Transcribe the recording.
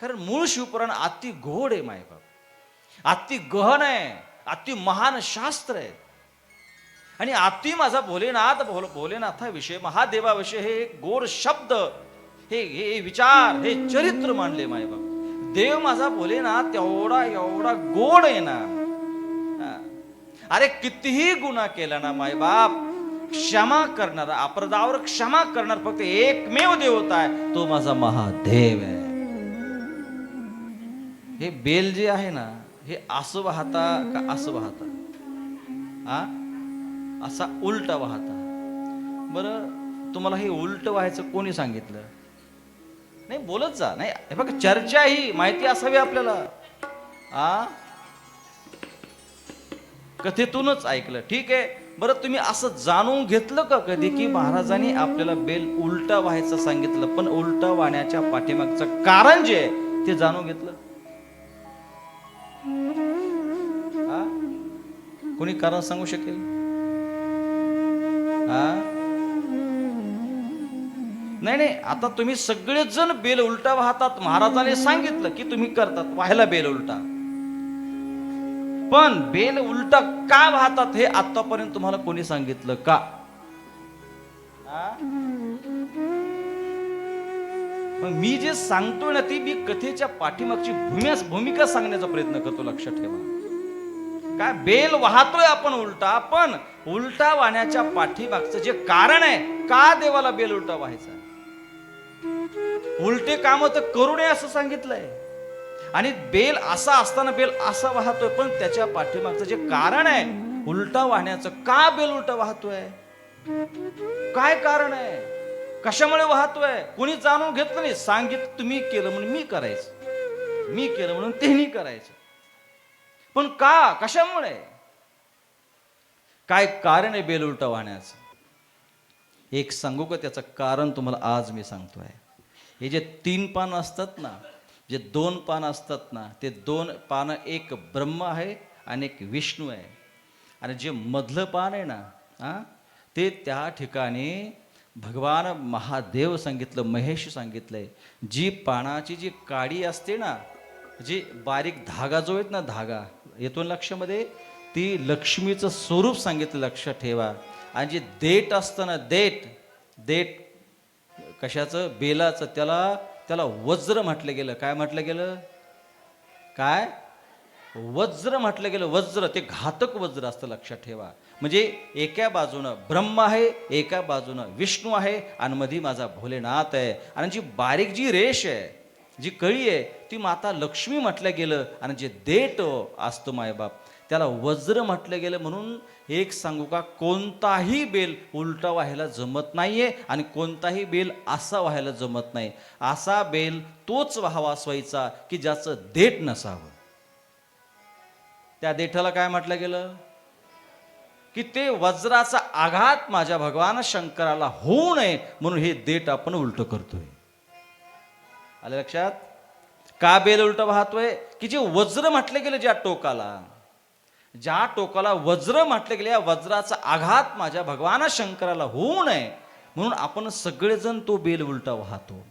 कारण मूळ शिवपुराण अति गोड आहे मायबाप अति गहन आहे अति महान शास्त्र आहे. आणि अति माझा भोलेनाथ भोल भोलेनाथाविषयी महादेवाविषयी हे गोड शब्द हे हे विचार हे चरित्र मांडले मायबाप देव माझा भोलेनाथ तेवढा एवढा गोड आहे ना. अरे कितीही गुन्हा केला ना मायबाप क्षमा करणारा अपराधावर क्षमा करणार फक्त एकमेव देवता आहे तो माझा महादेव आहे. हे बेल जे आहे ना हे असं वाहता का असं वाहता? आ? असा उलटा वाहता. बरं तुम्हाला हे उलट व्हायचं कोणी सांगितलं? नाही बोलत जा. नाही हे बघा चर्चा ही माहिती असावी आपल्याला. आ? कथेतूनच ऐकलं. ठीक आहे. बरं तुम्ही असं जाणून घेतलं का कधी की महाराजांनी आपल्याला बेल उलटा व्हायचं सांगितलं पण उलटा वाहण्याच्या पाठीमागचं कारण जे आहे ते जाणून घेतलं? कोणी कारण सांगू शकेल? हा? नाही नाही आता तुम्ही सगळेच जण बेल उलटा वाहतात. महाराजाने सांगितलं की तुम्ही करतात. व्हायला बेल उलटा. पण बेल उलटा का वाहतात हे आतापर्यंत तुम्हाला कोणी सांगितलं का? मी जे सांगतोय ना ती मी कथेच्या पाठीमागची भूमिका भूमिका सांगण्याचा प्रयत्न करतो लक्षात ठेवा. काय बेल वाहतोय आपण उलटा पण उलटा वाहण्याच्या पाठीमागचं जे कारण आहे का देवाला बेल उलटा व्हायचा उलटे काम तर करू नये असं सांगितलंय. आणि बेल असा असताना बेल असा वाहतोय पण त्याच्या पाठीमागचं जे कारण आहे उलटा वाहण्याचं का बेल उलटा वाहतोय? काय कारण आहे? कशामुळे वाहतोय? कोणी जाणून घेतलं नाही? सांगितलं तुम्ही केलं म्हणून मी करायचं. मी केलं म्हणून त्यांनी करायचं. पण का? कशामुळे? काय कारण आहे बेल उलटा वाहण्याचं? एक सांगू का त्याचं कारण तुम्हाला आज मी सांगतोय. हे जे तीन पान असतात ना जे दोन पान असतात ना ते दोन पानं एक ब्रह्म आहे आणि एक विष्णू आहे. आणि जे मधलं पान आहे ना हा ते त्या ठिकाणी भगवान महादेव सांगितलं महेश सांगितलंय. जी पानाची जी काडी असते ना जी बारीक धागा जो आहेत ना धागा येतून लक्षामध्ये ती लक्ष्मीचं स्वरूप सांगितलं लक्षात ठेवा. आणि जे देठ असतं ना देठ देठ कशाचं? बेलाचं. त्याला त्याला वज्र म्हटलं गेलं. काय म्हटलं गेलं? काय? वज्र म्हटलं गेलं. वज्र ते घातक वज्र असतं लक्षात ठेवा. म्हणजे एका बाजूनं ब्रह्म आहे एका बाजूनं विष्णू आहे आणि मधी माझा भोलेनाथ आहे. आणि जी बारीक जी रेष आहे जी कळी आहे ती माता लक्ष्मी म्हटलं गेलं आणि जे देठ असतो मायबाप त्याला वज्र म्हटलं गेलं म्हणून एक सांगू का कोणताही बेल उलटा व्हायला जमत नाहीये आणि कोणताही बेल असा व्हायला जमत नाही. असा बेल तोच व्हावा स्वयचा की ज्याचं देठ नसावं. त्या देठाला काय म्हटलं गेलं? की ते वज्राचा आघात माझ्या भगवान शंकराला होऊ नये म्हणून हे देठ आपण उलट करतोय. आलं लक्षात? का बेल उलट वाहतोय. की जे वज्र म्हटलं गेलं ज्या टोकाला. ज्या टोकाला वज्र म्हटलं गेलं या वज्राचा आघात माझ्या भगवान शंकराला होऊ नये. म्हणून आपण सगळेजण तो बेल उलटा वाहतो.